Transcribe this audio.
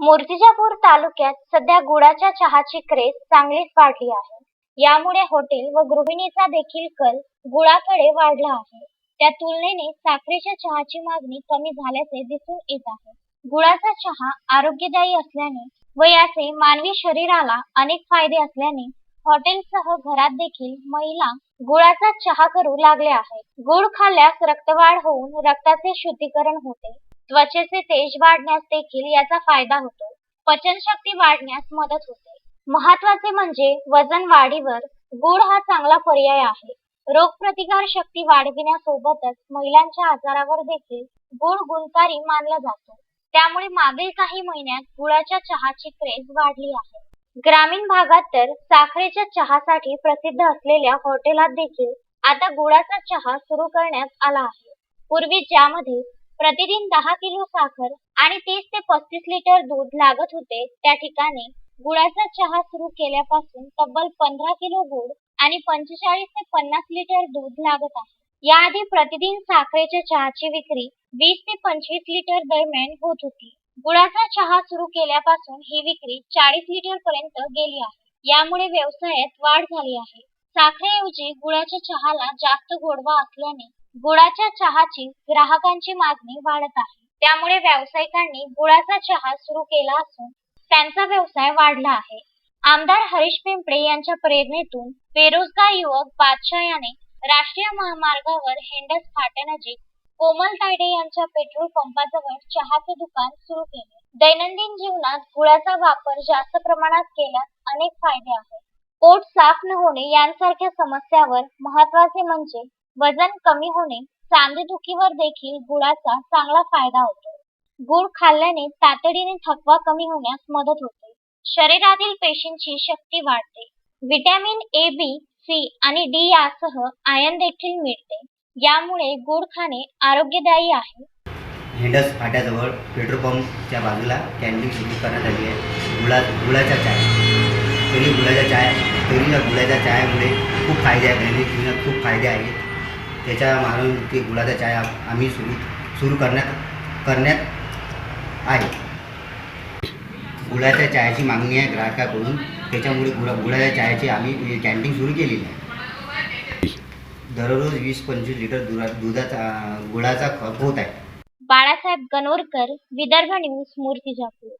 मूर्तिजापूर तालुक्यात सध्या गुळाच्या चहाची क्रेज चांगलीच वाढली आहे. यामुळे हॉटेल व गृहिणीचा देखील कल गुळाकडे वाढला आहे. त्या तुलनेने साखरेच्या चहाची मागणी कमी झाल्याचे दिसून येत आहे. गुळाचा चहा आरोग्यदायी असल्याने व याचे मानवी शरीराला अनेक फायदे असल्याने हॉटेलसह घरात देखील महिला गुळाचा चहा करू लागल्या आहेत. गुळ खाल्ल्यास रक्तवाढ होऊन रक्ताचे शुद्धीकरण होते. त्वचेचे तेज वाढण्यास देखील याचा फायदा होतो. पचनशक्ती वाढण्यास मदत होते. महत्त्वाचे म्हणजे वजन वाढीवर गुळ हा चांगला पर्याय आहे. रोगप्रतिकार शक्ती वाढविण्यासोबतच महिलांच्या आजारावर देखील गुळ गुणकारी मानला जातो. त्यामुळे मागील काही महिन्यात गुळाच्या चहाची क्रेज वाढली आहे. ग्रामीण भागात तर साखरेच्या चहासाठी प्रसिद्ध असलेल्या हॉटेलात देखील आता गुळाचा चहा सुरू करण्यात आला आहे. पूर्वी ज्यामध्ये प्रतिदिन दहा किलो साखर आणि तीस ते पस्तीस लिटर दूध लागत होते. त्या ठिकाणी गुळाचा चहा सुरू केल्यापासून तब्बल पंधरा किलो गुळ आणि पंचेचाळीस ते पन्नास लिटर दूध लागत आहे. याआधी प्रतिदिन साखरेच्या चहाची विक्री वीस ते पंचवीस लिटर दरम्यान होत होती. गुळाचा चहा सुरू केल्यापासून ही विक्री चाळीस लिटर पर्यंत गेली आहे. यामुळे व्यवसायात वाढ झाली आहे. साखरेऐवजी गुळाच्या चहाला जास्त गोडवा असल्याने गुळाच्या चहाची ग्राहकांची मागणी वाढत आहे. त्यामुळे व्यावसायिकांनी गुळाचा चहा सुरू केला असून त्यांचा व्यवसाय वाढला आहे. आमदार हरीश पिंपळे यांच्या प्रेरणेतून बेरोजगार युवक बादशाह याने राष्ट्रीय महामार्गावर हेंडस फाट्यानजीक कोमल तायडे यांच्या पेट्रोल पंपाजवळ चहाचे दुकान सुरू केले. दैनंदिन जीवनात गुळाचा वापर जास्त प्रमाणात केल्यास अनेक फायदे आहेत. पोट साफ न होणे यांसारख्या समस्यावर महत्त्वाचे म्हणजे वजन कमी होणे सांधेदुखीवर देखील गुळाचा चांगला फायदा होतो. गुळ खाल्ल्याने तातडीने थकवा कमी होण्यास मदत होते. शरीरातील पेशींची शक्ती वाढते. व्हिटॅमिन ए बी सी आणि डी यासह आयन देखील मिळते. यामुळे गुळ खाणे आरोग्यदायी आहे. हेंडस फाट्याजवळ पेट्रोल पंपच्या बाजूला कॅन्टीन सुरू करण्यात आली आहे. गुळा गुळाचा चाय तरी गुलाच्या चाय तरी गुलाच्या चायामुळे खूप फायदे आहेत दैनिक जीवनात खूप फायदे आहेत. त्याच्या मानून ते गुलाचा चाय आम्ही सुरू सुरू करण्यात करण्यात आहे. गुळाच्या चायाची मागणी आहे ग्राहकाकडून. त्याच्यामुळे गुळा गुळाच्या चायाची आम्ही म्हणजे कॅन्टीन सुरू केलेली आहे. दररोज वीस पंचवीस लिटर दुधा दुधाचा गुळाचा खप होत आहे. बाळासाहेब गणोरकर विदर्भ न्यूज मूर्तिजापूर.